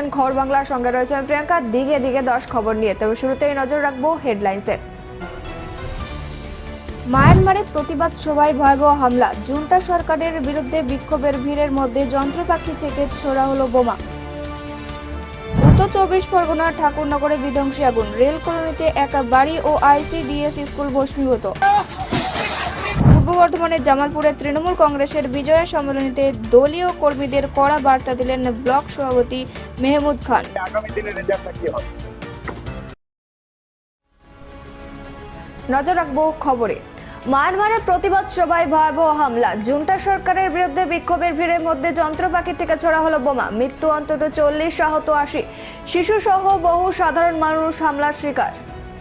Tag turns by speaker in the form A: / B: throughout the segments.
A: দেখছেন খবর বাংলার সঙ্গে রয়েছে আমি প্রিয়াঙ্কা। দিকে দিকে দশ খবর নিয়ে। তবে শুরুতেই নজর রাখব হেডলাইন্সে। মায়ানমারে প্রতিবাদ সভায় ভয়াবহ হামলা। জুন্টা সরকারের বিরুদ্ধে বিক্ষোভের ভিড়ের মধ্যে যন্ত্রপাখি থেকে ছোড়া হলো বোমা। উত্তর চব্বিশ পরগনা ঠাকুরনগরে বিধ্বংসী আগুন। রেল কলোনিতে এক বাড়ি ও আইসিডিএস স্কুল ভস্মীভূত পূর্ব বর্ধমানের জামালপুরে তৃণমূল কংগ্রেসের বিজয়া সম্মেলনীতে দলীয় কর্মীদের কড়া বার্তা দিলেন ব্লক সভাপতি মেহমুদ খান। নজর রাখব খবরে। মায়ানমারে প্রতিবাদ সভায় ভয়াবহ হামলা। জুন্টা সরকারের বিরুদ্ধে বিক্ষোভের ভিড়ের মধ্যে যন্ত্রপাতি থেকে ছড়া হলো বোমা। মৃত্যু অন্তত চল্লিশ আহত আশি। শিশু সহ বহু সাধারণ মানুষ হামলার শিকার।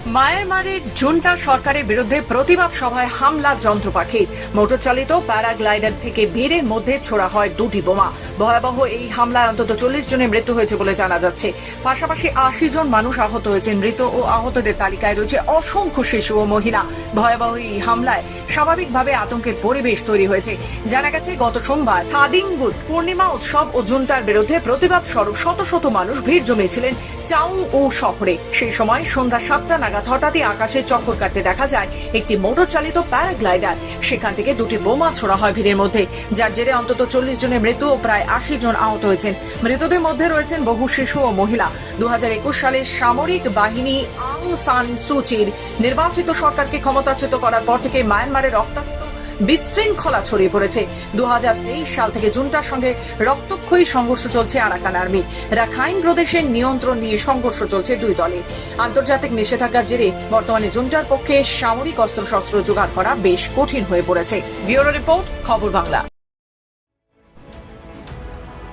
B: মায়ানমারের জুন্টা সরকারের বিরুদ্ধে প্রতিবাদ সভায় হামলা যন্ত্রপাখি মোটর চালিত প্যারাগ্লাইডার থেকে ভিড়ের মধ্যে ছোড়া হয় দুটি বোমা। ভয়াবহ এই হামলায় অন্তত চল্লিশ জনের মৃত্যু হয়েছে বলে জানা যাচ্ছে। পাশাপাশি আশি জন মানুষ আহত হয়েছেন মৃত ও আহতদের তালিকায় রয়েছে অসংখ্য শিশু ও মহিলা। ভয়াবহ এই হামলায় স্বাভাবিকভাবে আতঙ্কের পরিবেশ তৈরি হয়েছে। জানা গেছে, গত সোমবার থাদিংবুত পূর্ণিমা উৎসব ও জুন্টার বিরুদ্ধে প্রতিবাদ স্বরূপ শত শত মানুষ ভিড় জমিয়েছিলেন চাউ ও শহরে। সেই সময় সন্ধ্যা সাতটা নাগাদ হঠাৎই আকাশে চক্কর কাটতে দেখা যায় একটি মোটর চালিত প্যারাগ্লাইডার। সেখান থেকে দুটি বোমা ছোড়া হয় ভিড়ের মধ্যে। যার জেরে অন্তত চল্লিশ জনের মৃত্যু ও প্রায় আশি জন আহত হয়েছেন। মৃতদের মধ্যে রয়েছেন বহু শিশু ও মহিলা। দু হাজার একুশ সালে সামরিক বাহিনী আং সান সুচির নির্বাচিত সরকারকে ক্ষমতাচ্যুত করার পর থেকে মায়ানমারের রক্তাক্ত বিশৃঙ্খলা ছড়িয়ে পড়েছে। দুহাজার তেইশ সাল থেকে জুনটার সঙ্গে রক্তক্ষয়ী সংঘর্ষ চলছে আরাকান আর্মি। রাখাইন প্রদেশের নিয়ন্ত্রণ নিয়ে সংঘর্ষ চলছে দুই দলে। আন্তর্জাতিক নিষেধাজ্ঞার জেরে বর্তমানে জুনটার পক্ষে সামরিক অস্ত্রশস্ত্র জোগাড় করা বেশ কঠিন হয়ে পড়েছে। ব্যুরো রিপোর্ট, খবর বাংলা।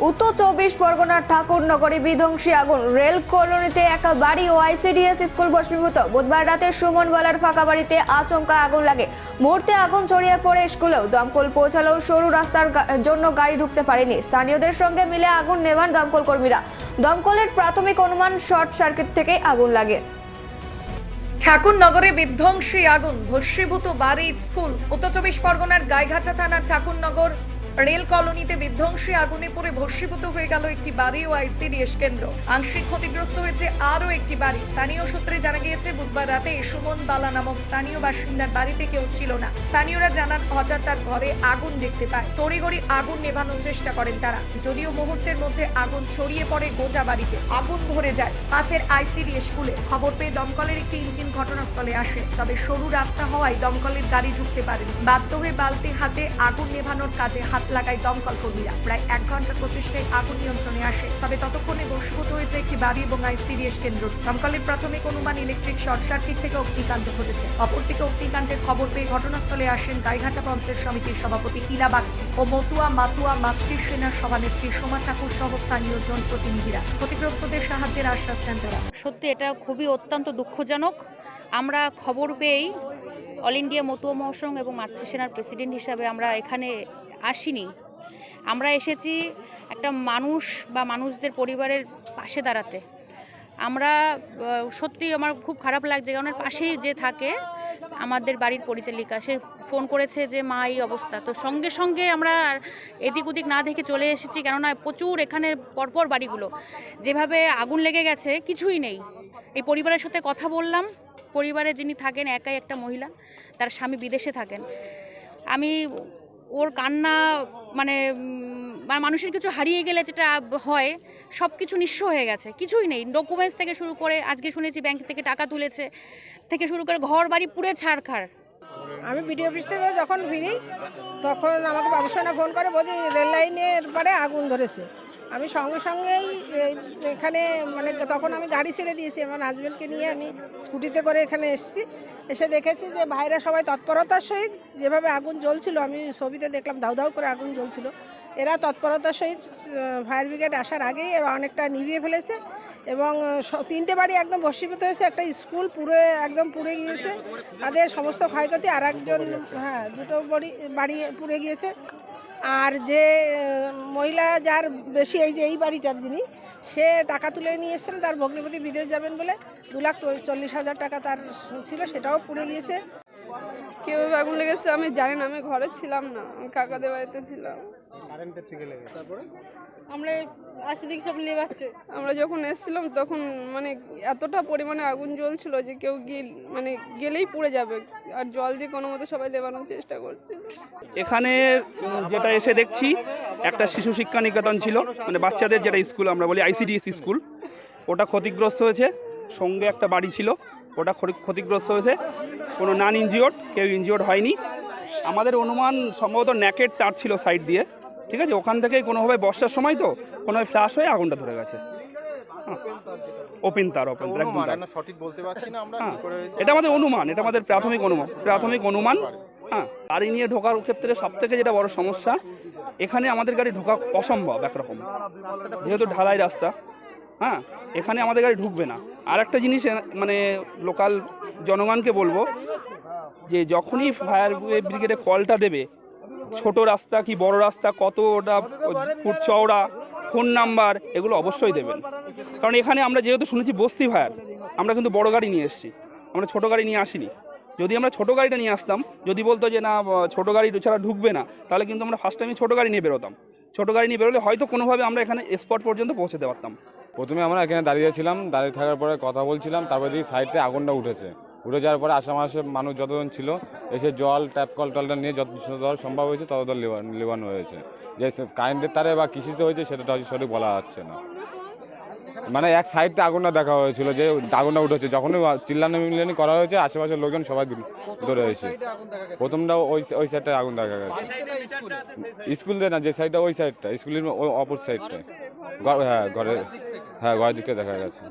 A: উত্তর চব্বিশ পরগনার ঠাকুরনগরে বিধ্বংসী আগুন। রেল কলোনিতে একা বাড়ি ও আইসিডিএস স্কুল ভস্মীভূত বুধবার রাতে সুমন বলার ফাঁকা বাড়িতে আচমকা আগুন লাগে। মুহূর্তে আগুন ছড়িয়ে পড়ে স্কুলেও। দমকল পৌঁছালেও সরু রাস্তার জন্য গাড়ি ঢুকতে পারেনি। স্থানীয়দের সঙ্গে মিলে আগুন নেভান দমকল কর্মীরা। দমকলের প্রাথমিক অনুমান শর্ট সার্কিট থেকে আগুন লাগে।
C: ঠাকুরনগরে বিধ্বংসী আগুন। ভস্মীভূত বাড়ি, স্কুল। উত্তর চব্বিশ পরগনার গাইঘাটা থানার ঠাকুরনগর রেল কলোনিতে বিধ্বংসী আগুনে পড়ে ভস্মীভূত হয়ে গেল একটি বাড়ি ও আইসিডিএস কেন্দ্র। আংশিক ক্ষতিগ্রস্ত হয়েছে আরও একটি বাড়ি। স্থানীয় সূত্রে জানা গিয়েছে, বুধবার রাতে সুমন বালা নামক স্থানীয় বাসিন্দার বাড়িতে কেউ ছিল না। স্থানীয়রা জানান, হঠাৎ তার ঘরে আগুন দেখতে পায়। তড়িঘড়ি আগুন নেভানোর চেষ্টা করেন তারা। যদিও মুহূর্তের মধ্যে আগুন ছড়িয়ে পড়ে গোটা বাড়িতে। আগুন ভরে যায় পাশের আইসিডি স্কুলে। খবর পেয়ে দমকলের একটি ইঞ্জিন ঘটনাস্থলে আসে। তবে সরু রাস্তা হওয়ায় দমকলের গাড়ি ঢুকতে পারেনি। বাধ্য হয়ে বালতি হাতে আগুন নেভানোর কাজে হাত লাগায় দমকল কর্মীরা। প্রায় এক ঘণ্টা প্রচেষ্টায় আগুন নিয়ন্ত্রণে আসে, তবে ততক্ষণে বসভূত হয়েছে একটি বাড়ি এবং আইসিডিএস কেন্দ্র। দমকলের প্রাথমিক অনুমান ইলেকট্রিক শর্ট সার্কিট থেকে অগ্নিকাণ্ড ঘটেছে। অপরদিকে অগ্নিকাণ্ডের খবর পেয়ে ঘটনাস্থলে আসেন গাইঘাটা পঞ্চায়েত সমিতির সভাপতি ইলা বাগচি ও মতুয়া মাতুয়া মাতৃ সেনার সভানেত্রী সোমা ঠাকুর সহ স্থানীয় জনপ্রতিনিধিরা। ক্ষতিগ্রস্তদের সাহায্যের আশ্বাস দেন তারা।
D: সত্যি এটা খুবই অত্যন্ত দুঃখজনক। আমরা খবর পেয়েই অল ইন্ডিয়া মতুয়া মহাসংঘ এবং মাতৃসেনার প্রেসিডেন্ট হিসাবে আমরা এখানে আসিনি। আমরা এসেছি একটা মানুষ বা মানুষদের পরিবারের পাশে দাঁড়াতে। আমরা সত্যি আমার খুব খারাপ লাগছে কারণ পাশেই যে থাকে আমাদের বাড়ির পরিচালিকা, সে ফোন করেছে যে, মা, এই অবস্থা। তো সঙ্গে সঙ্গে আমরা এদিক ওদিক না দেখে চলে এসেছি কেননা প্রচুর এখানে পরপর বাড়িগুলো। যেভাবে আগুন লেগে গেছে, কিছুই নেই। এই পরিবারের সাথে কথা বললাম। পরিবারে যিনি থাকেন, একাই একটা মহিলা, তার স্বামী বিদেশে থাকেন। আমি ওর কান্না মানে মানে মানুষের কিছু হারিয়ে গেলে যেটা হয় সব কিছু নিঃস্ব হয়ে গেছে, কিছুই নেই। ডকুমেন্টস থেকে শুরু করে, আজকে শুনেছি ব্যাংক থেকে টাকা তুলেছে, থেকে শুরু করে ঘর বাড়ি পুরে ছাড়খাড়
E: আমি বিডিও অফিস থেকে যখন ফিরি, তখন আমাকে বাবুসোনা ফোন করে বলি রেল লাইনের পরে আগুন ধরেছে। আমি সঙ্গে সঙ্গেই এখানে মানে তখন আমি গাড়ি ছেড়ে দিয়েছি, আমার হাজব্যান্ডকে নিয়ে আমি স্কুটিতে করে এখানে এসেছি। এসে দেখেছি যে ভাইরা সবাই তৎপরতার সহিত যেভাবে আগুন জ্বলছিল, আমি ছবিতে দেখলাম দাউ দাউ করে আগুন জ্বলছিল। এরা তৎপরতার সহিত ফায়ার ব্রিগেড আসার আগেই এরা অনেকটা নিভিয়ে ফেলেছে এবং তিনটে বাড়ি একদম ভস্মীভূত হয়েছে, একটা স্কুল পুরো একদম পুড়ে গিয়েছে। তাদের সমস্ত ক্ষয়ক্ষতি আর একজন হ্যাঁ দুটো বাড়ি বাড়ি পুড়ে গিয়েছে। আর যে মহিলা যার বেশি এই যে এই বাড়িটার যিনি, সে টাকা তুলে নিয়ে এসছেন, তার ভগ্নিপতি বিদেশ যাবেন বলে। দু লাখ চল্লিশ হাজার টাকা তার ছিল, সেটাও পুড়ে গিয়েছে।
F: কীভাবে আগুন লেগেছে আমি জানি না আমি ঘরে ছিলাম না আমি কাকাদের বাড়িতে ছিলাম। আমরা আশি দিকে সব লেবাচ্ছে আমরা যখন এসেছিলাম তখন মানে এতটা পরিমাণে আগুন জ্বলছিল যে কেউ গিয়ে মানে গেলেই পুড়ে যাবে আর জল দিয়ে কোনো মতো সবাই লেবানোর চেষ্টা করছে
G: এখানে যেটা এসে দেখছি একটা শিশু শিক্ষা নিকেতন ছিল মানে বাচ্চাদের যেটা স্কুল আমরা বলি আইসিডিএস স্কুল। ওটা ক্ষতিগ্রস্ত হয়েছে সঙ্গে একটা বাড়ি ছিল। ওটা ক্ষতি- ক্ষতিগ্রস্ত হয়েছে। কোনো নান ইনজিওর্ড কেউ ইনজিওর্ড হয়নি। আমাদের অনুমান সম্ভবত ন্যাকেট তার ছিল সাইড দিয়ে। ঠিক আছে? ওখান থেকেই কোনোভাবে বর্ষার সময় তো কোনোভাবে ফ্ল্যাশ হয়ে আগুনটা ধরে গেছে। ওপেন তার ওপেন তার একদম
H: সঠিক বলতে পারছি না আমরা
G: হ্যাঁ। এটা আমাদের অনুমান এটা আমাদের প্রাথমিক অনুমান প্রাথমিক অনুমান। হ্যাঁ। গাড়ি নিয়ে ঢোকার ক্ষেত্রে সব থেকে যেটা বড় সমস্যা এখানে আমাদের গাড়ি ঢোকা অসম্ভব একরকম। যেহেতু ঢালাই রাস্তা। হ্যাঁ এখানে আমাদের গাড়ি ঢুকবে না। আর একটা জিনিস মানে লোকাল জনগণকে বলব যে যখনই ফায়ার ব্রিগেডে কলটা দেবে, ছোট রাস্তা কি বড় রাস্তা, কত ওটা ফুট চওড়া ফোন নাম্বার এগুলো অবশ্যই দেবেন। কারণ এখানে আমরা যেহেতু শুনেছি বস্তি ফায়ার আমরা কিন্তু বড় গাড়ি নিয়ে এসেছি, আমরা ছোট গাড়ি নিয়ে আসিনি। যদি আমরা ছোট গাড়িটা নিয়ে আসতাম, যদি বলতো যে না ছোট গাড়ি ছাড়া ঢুকবে না, তাহলে কিন্তু আমরা ফার্স্ট টাইমে ছোট গাড়ি নিয়ে বেরোতাম। ছোট গাড়ি নিয়ে বেরোলে হয়তো কোনোভাবে আমরা এখানে স্পট পর্যন্ত পৌঁছতে পারতাম।
I: প্রথমে আমরা এখানে দাঁড়িয়েছিলাম দাঁড়িয়ে থাকার পরে কথা বলছিলাম, তারপরে দেখি সাইডে আগুনটা উঠেছে। উঠে যাওয়ার পরে আশেপাশে মানুষ যতজন ছিল, এসে জল ট্যাপ কল টলটা নিয়ে যত ধর সম্ভব হয়েছে তত দল লেবানো হয়েছে। যে কারেন্টের তারে বা কৃষিতে হয়েছে সেটা সঠিক বলা যাচ্ছে না। মানে এক সাইডটা আগুনটা দেখা হয়েছিল, যে আগুনটা উঠেছে। যখনই চিল্লানো মিল্লানি করা হয়েছে, আশেপাশের লোকজন সবাই ধরে হয়েছে প্রথমটা ওই ওই সাইডটা আগুন দেখা গেছে। স্কুল না, যে সাইডটা ওই সাইডটা স্কুলের অপর সাইডটা হ্যাঁ ঘরে হ্যাঁ ঘরের দিকটা দেখা গেছে।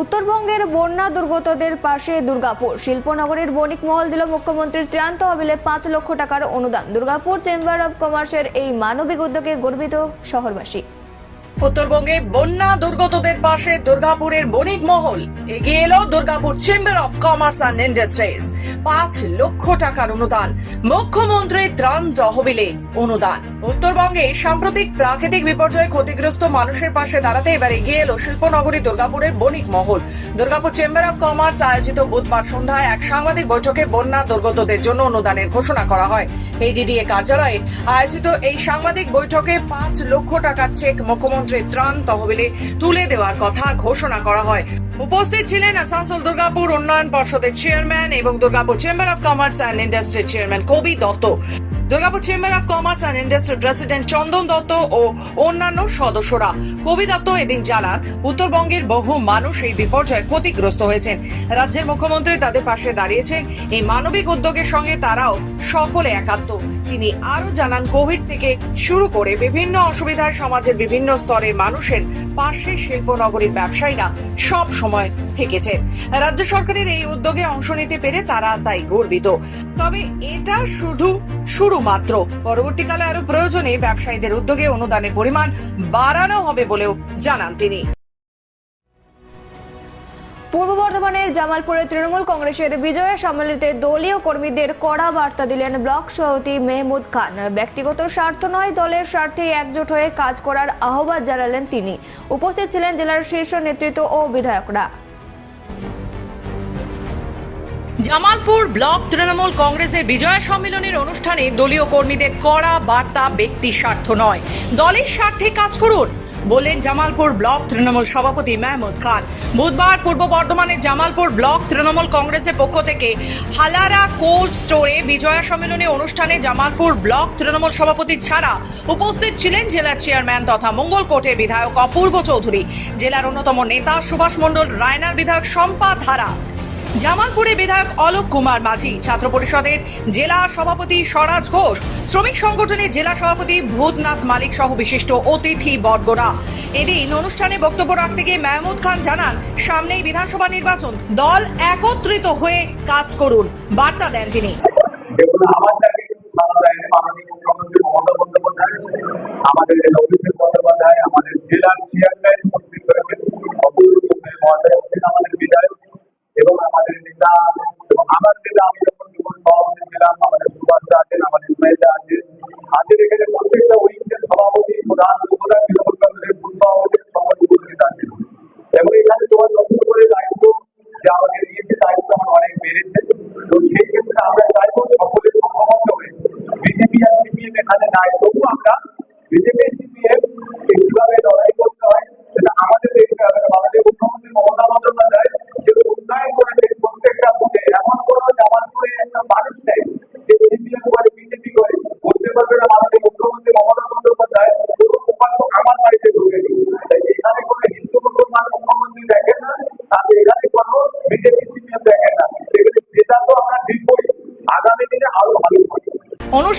A: উত্তরবঙ্গের বন্যা দুর্গতদের পাশে দুর্গাপুর। শিল্পনগরীর বণিক মহল দিল মুখ্যমন্ত্রীর ত্রাণ তহবিলে পাঁচ লক্ষ টাকার অনুদান। দুর্গাপুর চেম্বার অব কমার্সের এই মানবিক উদ্যোগে গর্বিত শহরবাসী।
B: উত্তরবঙ্গে বন্যা দুর্গতদের পাশে দুর্গাপুরের বণিক মহল এগিয়ে এলো Durgapur Chamber of Commerce and Industries পাঁচ লক্ষ টাকার অনুদান। মুখ্যমন্ত্রী ত্রাণ তহবিলে অনুদান। উত্তরবঙ্গে সাম্প্রতিক প্রাকৃতিক বিপর্যয়ে ক্ষতিগ্রস্ত মানুষের পাশে দাঁড়াতে এবার এগিয়ে এলো শিল্পনগরী দুর্গাপুরের বণিক মহল। দুর্গাপুর চেম্বার অফ কমার্স আয়োজিত বুধবার সন্ধ্যায় এক সাংবাদিক বৈঠকে বন্যা দুর্গতদের জন্য অনুদানের ঘোষণা করা হয়। এডিডিএ কার্যালয়ে আয়োজিত এই সাংবাদিক বৈঠকে পাঁচ লক্ষ টাকার চেক মুখ্যমন্ত্রীর ত্রাণ তহবিলে তুলে দেওয়ার কথা ঘোষণা করা হয়। উপস্থিত ছিলেন আসানসোল দুর্গাপুর উন্নয়ন পর্ষদের চেয়ারম্যান এবং Durgapur Chamber of Commerce and ইন্ডাস্ট্রির chairman Kabi Dutta. Durgapur Chamber of Commerce and Industry president Chandan Dutta ও অন্যান্য সদস্যরা কবি দত্ত এদিন জানান, উত্তরবঙ্গের বহু মানুষ এই বিপর্যয়ে ক্ষতিগ্রস্ত হয়েছেন। রাজ্যের মুখ্যমন্ত্রী তাদের পাশে দাঁড়িয়েছেন। এই মানবিক উদ্যোগের সঙ্গে তারাও সকলে একাত্ম। তিনি আরও জানান, কোভিড থেকে শুরু করে বিভিন্ন অসুবিধায় সমাজের বিভিন্ন স্তরের মানুষের পাশে শিল্পনগরীর ব্যবসায়ীরা সব সময় থেকেছেন। রাজ্য সরকারের এই উদ্যোগে অংশ নিতে পেরে তারা তাই গর্বিত। তবে এটা শুধু শুরু মাত্র। পরবর্তীকালে আরও প্রয়োজনে ব্যবসায়ীদের উদ্যোগে অনুদানের পরিমাণ বাড়ানো হবে বলেও জানান তিনি।
A: পূর্ব বর্ধমানের জামালপুরে তৃণমূল কংগ্রেসের বিজয় সম্মেলনীতে দলীয় কর্মীদের কড়া বার্তা দিলেন ব্লক সভাপতি মেহমুদ খান। ব্যক্তিগত স্বার্থ নয়, দলের স্বার্থে একজোট হয়ে কাজ করার আহ্বান জানালেন তিনি। উপস্থিত ছিলেন জেলার শীর্ষ নেতৃত্ব ও বিধায়করা।
B: জামালপুর ব্লক তৃণমূল কংগ্রেসের বিজয়া সম্মেলনের অনুষ্ঠানে দলীয় কর্মীদের কড়া বার্তা, ব্যক্তি স্বার্থ নয়। দলের স্বার্থে কাজ করুন, বললেন জামালপুর ব্লক তৃণমূল সভাপতি মেহমুদ খান। বুধবার পূর্ব বর্ধমানের জামালপুর ব্লক তৃণমূল কংগ্রেসের পক্ষ থেকে হালারা কোল্ড স্টোরে বিজয়া সম্মেলনী অনুষ্ঠানে জামালপুর ব্লক তৃণমূল সভাপতি ছাড়া উপস্থিত ছিলেন জেলার চেয়ারম্যান তথা মঙ্গলকোটের বিধায়ক অপূর্ব চৌধুরী। জেলার অন্যতম নেতা সুভাষ মণ্ডল, রায়নার বিধায়ক শম্পা ধারা। জামালপুরে বিধায়ক অলোক কুমার মাঝি, ছাত্র পরিষদের জেলা সভাপতি স্বরাজ ঘোষ, শ্রমিক সংগঠনের জেলা সভাপতি ভূতনাথ মালিক সহ বিশিষ্ট অতিথি বর্গরা। এদিন অনুষ্ঠানে বক্তব্য রাখতে গিয়ে মেহমুদ খান জানান, সামনেই বিধানসভা নির্বাচন, দল একত্রিত হয়ে কাজ করুন, বার্তা দেন তিনি।
J: আমাদের কিন্তু সারা দায়িত্ব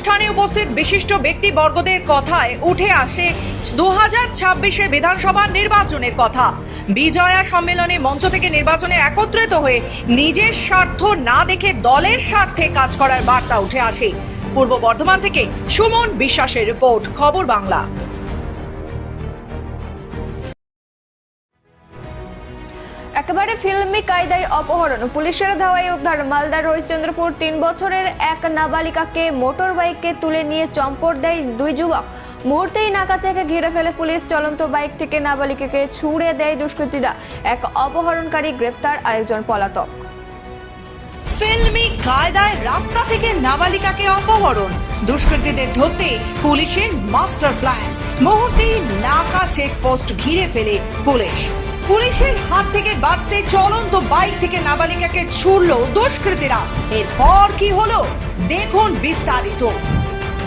B: অনুষ্ঠানে উপস্থিত বিশিষ্ট ব্যক্তিবর্গদের কথায় উঠে আসে দু হাজার ছাব্বিশে বিধানসভা নির্বাচনের কথা। বিজয়া সম্মেলনে মঞ্চ থেকে নির্বাচনে একত্রিত হয়ে নিজের স্বার্থ না দেখে দলের স্বার্থে কাজ করার বার্তা উঠে আসে। পূর্ব বর্ধমান থেকে সুমন বিশ্বাসের রিপোর্ট, খবর বাংলা।
A: কায়দায় অপহরণ। পুলিশের ধাওয়ায় উদ্ধার মালদার হরিশ্চন্দ্রপুর তিন বছরের এক নাবালিকাকে মোটর বাইকে তুলে নিয়ে চম্পট দেয় দুই যুবক। মুহূর্তেই নাকাচাকে ঘিরে ফেলে পুলিশ, চলন্ত বাইক থেকে নাবালিকাকে ছুঁড়ে দেয় দুষ্কৃতীরা। এক অপহরণকারী গ্রেপ্তার, আরেকজন পলাতক।
B: ফিল্মি কায়দায় রাস্তা থেকে নাবালিকাকে অপহরণ। দুষ্কৃতীদের ধরতে পুলিশের মাস্টার প্ল্যান। মুহূর্তেই নাকা চেকপোস্ট ঘিরে ফেলে পুলিশ। পুলিশের হাত থেকে বাঁচতে চলন্ত বাইক থেকে নাবালিকাকে ছুড়ল দুষ্কৃতীরা। এরপর কি হলো? দেখুন বিস্তারিত।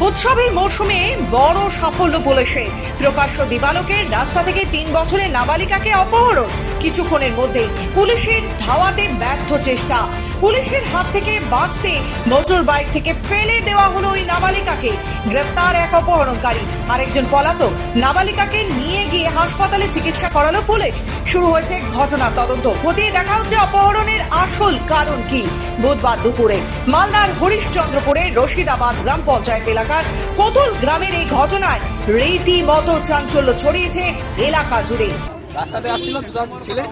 B: উৎসবের মৌসুমে বড় সাফল্য পুলিশে প্রকাশ্য দিবালকের রাস্তা থেকে তিন বছরের নাবালিকাকে অপহরণ। কিছুক্ষণের মধ্যে পুলিশের ধাওয়াতে ব্যর্থ চেষ্টা। পুলিশের হাত থেকে বাঁচতে মোটর বাইক থেকে ফেলে দেওয়া হলো ওই নাবালিকাকে। গ্রেফতার এক অপহরণকারী। আরেকজন পলাতক নাবালিকাকে নিয়ে গিয়ে হাসপাতালে চিকিৎসা করালো পুলিশ। শুরু হয়েছে ঘটনা তদন্ত। খতিয়ে দেখা হচ্ছে অপহরণের আসল কারণ কি। বুধবার দুপুরে মালদার হরিশচন্দ্রপুরে রশিদাবাদ গ্রাম পঞ্চায়েত এলাকার কোতল গ্রামের এই ঘটনায় রীতিমতো চাঞ্চল্য ছড়িয়েছে এলাকা জুড়ে।
H: রাস্তাতে আসছিল দুটো ছেলে।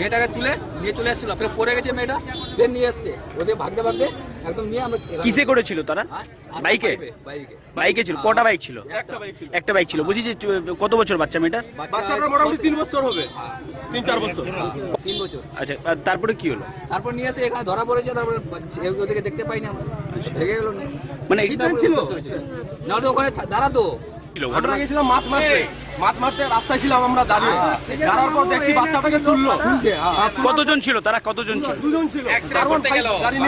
H: মেয়েটাকে তুলে নিয়ে চলে এসেছিল ফের পড়ে গেছে মেয়েটা ফের নিয়ে এসছে। ওদের ভাগতে ভাগতে একদম নিয়ে আমরা
K: কিসে করেছিল তারা
H: হ্যাঁ?
K: বাইকে?
H: বাইকে
K: বাইকে। ছিল কটা বাইক ছিল?
H: একটা বাইক ছিল।
K: একটা বাইক ছিল। বুঝি যে কত বছর বাচ্চা মেয়েটা?
H: বাচ্চাটা মোটামুটি তিন বছর হবে। তিন চার বছর। তিন বছর।
K: আচ্ছা আর তারপরে কি হলো?
H: তারপর নিয়ে এসে এখানে ধরা পড়েছে তারপরে ওদেরকে দেখতে পাইনি আমরা। ভেঙে গেল
K: মানে
H: ছিল? নাহলে ওখানে দাঁড়াতো।
L: আমরা গেছিলাম মাছ মারতে। মাছ মারতে রাস্তায় ছিলাম আমরা দাঁড়িয়ে। দাঁড়ার পর দেখছি বাচ্চাটাকে তুললো।
K: কতজন ছিল? তারা কতজন ছিল?
L: দুজন ছিল। তারপর বাইক গাড়ি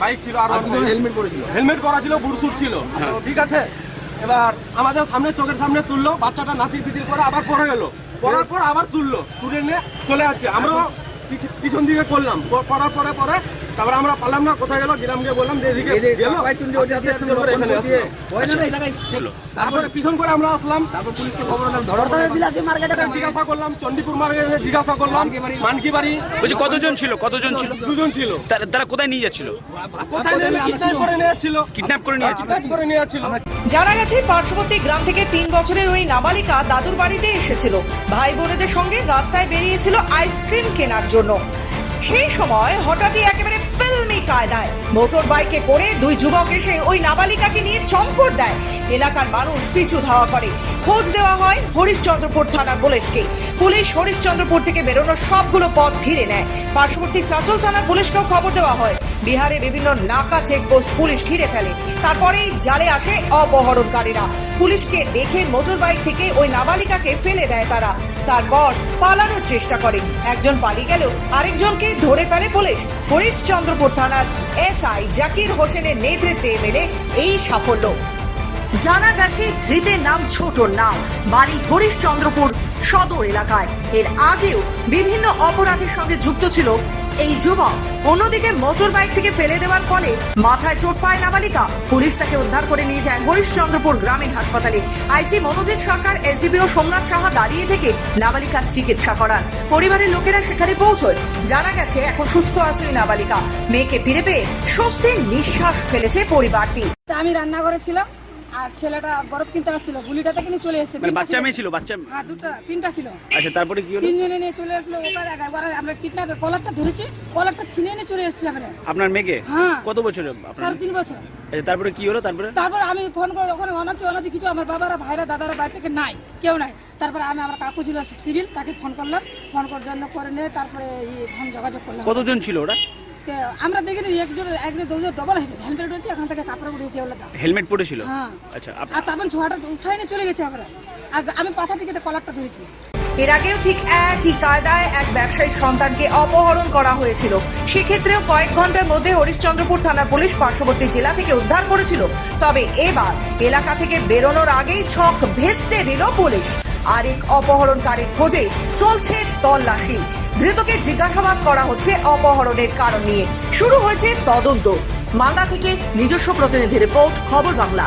L: বাইক ছিল আর
H: হেলমেট পরেছিল।
L: হেলমেট পরা ছিল ছিল। ঠিক আছে? এবার আমাদের সামনে চোখের সামনে তুললো বাচ্চাটা নাতির পিতির করে আবার পড়ে গেলো। পড়ার পর আবার তুললো। তুলে নিয়ে চলে যাচ্ছে। আমরাও পিছ- পিছন দিকে করলাম। প- পড়ার পরে পরে তারপর আমরা পারলাম না কোথায় গেল গ্রাম গিয়ে বললাম যে এদিকে গেল। একটু পরে এখানে আসলাম। তারপরে পিছন করে আমরা আসলাম।
H: তারপর পুলিশকে খবর দিলাম ধরো
L: জিজ্ঞাসা করলাম চণ্ডীপুর মার্কেটে। জিজ্ঞাসা করলাম মানকি বাড়ি
K: বলছি কতজন ছিল কতজন ছিল?
L: দুজন ছিল।
K: তারা- তারা কোথায় নিয়ে যাচ্ছিল?
L: কোথায় কিডন্যাপ করে নিয়ে যাচ্ছিল
K: কিডন্যাপ করে নিয়ে যাচ্ছিল।
L: করে নিয়ে যাচ্ছিল।
B: জানা গেছে পার্শ্ববর্তী গ্রাম থেকে তিন বছরের ওই নাবালিকা দাদুর বাড়িতে এসেছিল। ভাই বোনেদের সঙ্গে রাস্তায় বেরিয়েছিল আইসক্রিম কেনার জন্য। সেই সময় হঠাৎই একেবারে ফিল্মি কায়দায়। মোটর বাইকে করে দুই যুবক এসে ওই নাবালিকাকে নিয়ে চম্পট দেয়। এলাকার মানুষ পিছু ধাওয়া করে। খোঁজ দেওয়া হয় হরিশ্চন্দ্রপুর থানার পুলিশকে। পুলিশ হরিশ্চন্দ্রপুর থেকে বেরোনোর সবগুলো পথ ঘিরে নেয়। পার্শ্ববর্তী চাঁচল থানার পুলিশকেও খবর দেওয়া হয়। বিহারে বিভিন্ন নাকা চেকপোস্ট পুলিশ ঘিরে ফেলে। তারপরেই জালে আসে অপহরণকারীরা। পুলিশকে দেখে মোটর বাইক থেকে ওই নাবালিকাকে ফেলে দেয় তারা। তারপর পালানোর চেষ্টা করে। একজন পালিয়ে গেল আরেকজনকে ধরে ফেলে পুলিশ। হরিশচন্দ্রপুর থানার এসআই জাকির হোসেনের নেতৃত্বে মেলে এই সাফল্য। জানা গেছে, ধৃতের নাম ছোট নাম বাড়ি হরিশচন্দ্রপুর সদর এলাকায়। এর আগেও বিভিন্ন অপরাধের সঙ্গে যুক্ত ছিল এই যুবক অন্যদিকে মোটর বাইক থেকে ফেলে দেওয়ার ফলে মাথায় চোট পায় নাবালিকা। পুলিশ তাকে উদ্ধার করে নিয়ে যায় হরিশচন্দ্রপুর গ্রামীণ হাসপাতালে। আইসি মনোজিৎ সরকার, এসডিপিও সোমনাথ সাহা দাঁড়িয়ে থেকে নাবালিকার চিকিৎসা করান। পরিবারের লোকেরা সেখানে পৌঁছয়। জানা গেছে, এখন সুস্থ আছে ওই নাবালিকা। মেয়েকে ফিরে পেয়ে স্বস্তির নিঃশ্বাস ফেলেছে পরিবারটি।
M: আমি রান্না করেছিলাম আর ছেলেটা বরফ কিনতে আসছিল গুলিটাতে কিনে চলে এসেছে।
K: মানে বাচ্চা মেয়ে ছিল বাচ্চা
M: হ্যাঁ দুটো তিনটা ছিল।
K: আচ্ছা তারপরে কি হলো?
M: তিনজনে নিয়ে চলে আসলো ওখানে একবার আমরা কিডন্যাপে কলারটা ধরেছি কলারটা ছিনিয়ে নিয়ে চলে এসেছি আমরা
K: আপনার মেয়েকে?
M: হ্যাঁ।
K: কত বছরের আপনার?
M: সাড়ে তিন বছর।
K: আচ্ছা, তারপরে কি হলো তারপরে?
M: তারপর আমি ফোন করে ওখানে অনাচ্ছি অনাচ্ছি কিছু আমার বাবারা ভাইরা দাদারা বাড়ি থেকে নাই কেউ নাই। তারপরে আমি আমার কাকু ছিল সিভিল তাকে ফোন করলাম ফোন করার জন্য করে নিয়ে তারপরে এই ফোন যোগাযোগ করলাম।
K: কতজন ছিল ওরা?
M: আমরা দেখিনি একজন একজন দুজন ডবল হেলমেট রয়েছে এখান থেকে কাপড় উঠেছে ওগুলো
K: হেলমেট পরেছিল
M: হ্যাঁ।
K: আচ্ছা
M: আর তারপর ছোঁয়াটা উঠাই চলে গেছে আমরা আর আমি পাছা থেকে কলারটা ধরেছি।
B: এর আগেও ঠিক একই কায়দায় এক ব্যবসায়ীর সন্তানকে অপহরণ করা হয়েছিল। সেক্ষেত্রেও কয়েক ঘণ্টার মধ্যে হরিশ্চন্দ্রপুর থানার পুলিশ পার্শ্ববর্তী জেলা থেকে উদ্ধার করেছিল। তবে এবার এলাকা থেকে বেরোনোর আগেই ছক ভেস্তে দিল পুলিশ। আরেক অপহরণকারীর খোঁজে চলছে তল্লাশি। ধৃতকে জিজ্ঞাসাবাদ করা হচ্ছে অপহরণের কারণ নিয়ে। শুরু হয়েছে তদন্ত। মালদা থেকে নিজস্ব প্রতিনিধি রিপোর্ট খবর বাংলা।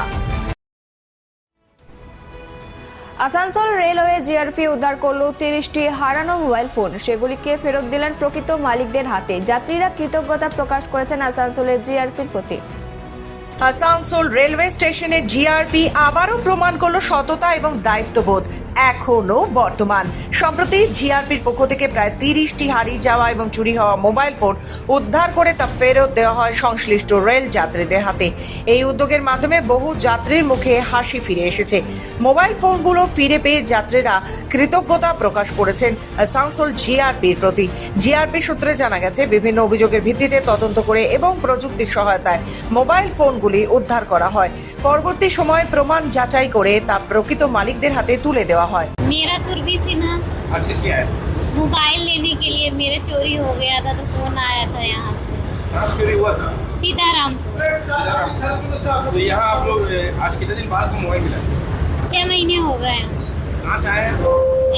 A: আসানসোল রেলওয়ে জিআরপি উদ্ধার করল তিরিশটি হারানো মোবাইল ফোন। সেগুলিকে ফেরত দিলেন প্রকৃত মালিকদের হাতে। যাত্রীরা কৃতজ্ঞতা প্রকাশ করেছেন আসানসোলের জিআরপির প্রতি।
B: আসানসোল রেলওয়ে স্টেশনে জিআরপি আবারও প্রমাণ করল সততা এবং দায়িত্ববোধ। এখনও বর্তমান। সম্প্রতি জিআরপির পক্ষ থেকে প্রায় তিরিশটি হারিয়ে যাওয়া এবং চুরি হওয়া মোবাইল ফোন উদ্ধার করে তা ফেরত দেওয়া হয় সংশ্লিষ্ট রেল যাত্রীদের হাতে। এই উদ্যোগের মাধ্যমে বহু যাত্রীর মুখে হাসি ফিরে এসেছে। মোবাইল ফোনগুলো ফিরে পেয়ে যাত্রীরা কৃতজ্ঞতা প্রকাশ করেছেন আসানসোল জিআরপির প্রতি। জিআরপি সূত্রে জানা গেছে, বিভিন্ন অভিযোগের ভিত্তিতে তদন্ত করে এবং প্রযুক্তির সহায়তায় মোবাইল ফোনগুলি উদ্ধার করা হয়। পরবর্তী সময়ে প্রমাণ যাচাই করে তা প্রকৃত মালিকদের হাতে তুলে দেওয়া হয়
N: मेरा सुरभि सिन्हा मोबाइल लेने के लिए मेरे चोरी हो गया था तो फोन आया था यहाँ से
G: চুরি हुआ था
N: सीताराम
G: तो यहाँ आप लोग आज कितने दिन बाद मोबाइल मिला
N: छह महीने हो गए
G: कहाँ से आए हैं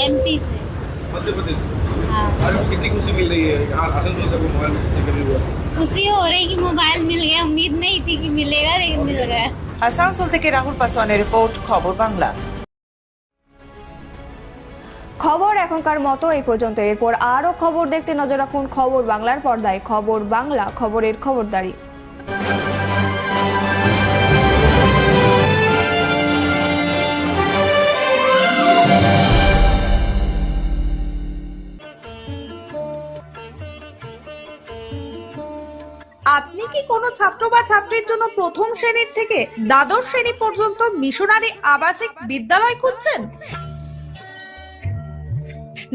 N: एमपी से
G: मध्य प्रदेश से
N: हाँ
G: आज कितनी खुशी मिल रही है यहाँ आसनसोल से मोबाइल डिलीवरी हुआ
N: खुशी हो रही कि मोबाइल मिल गया उम्मीद नहीं थी कि मिलेगा लेकिन मिल गया
B: আসানসোল থেকে রাহুল পাসওয়ানের রিপোর্ট খবর বাংলা
A: খবর এখনকার মতো এই পর্যন্ত। এরপর আরও খবর দেখতে নজর রাখুন খবর বাংলার পর্দায়। খবর বাংলা, খবরের খবরদারি।
B: আপনি কি কোনো ছাত্র বা ছাত্রীর জন্য প্রথম শ্রেণির থেকে দ্বাদশ শ্রেণি পর্যন্ত মিশনারি আবাসিক বিদ্যালয় খুঁজছেন?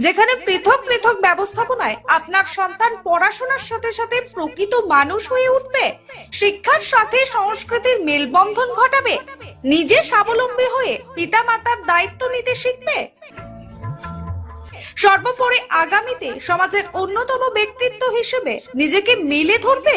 B: যেখানে পৃথক পৃথক ব্যবস্থাপনায় আপনার সন্তান পড়াশোনার সাথে সাথে প্রকৃত মানুষ হয়ে উঠবে। শিক্ষার সাথে সংস্কৃতির মেলবন্ধন ঘটাবে। নিজে স্বাবলম্বী হয়ে পিতামাতার দায়িত্ব নিতে শিখবে। সর্বোপরি আগামীতে সমাজের অন্যতম ব্যক্তিত্ব হিসেবে নিজেকে মেলে ধরবে।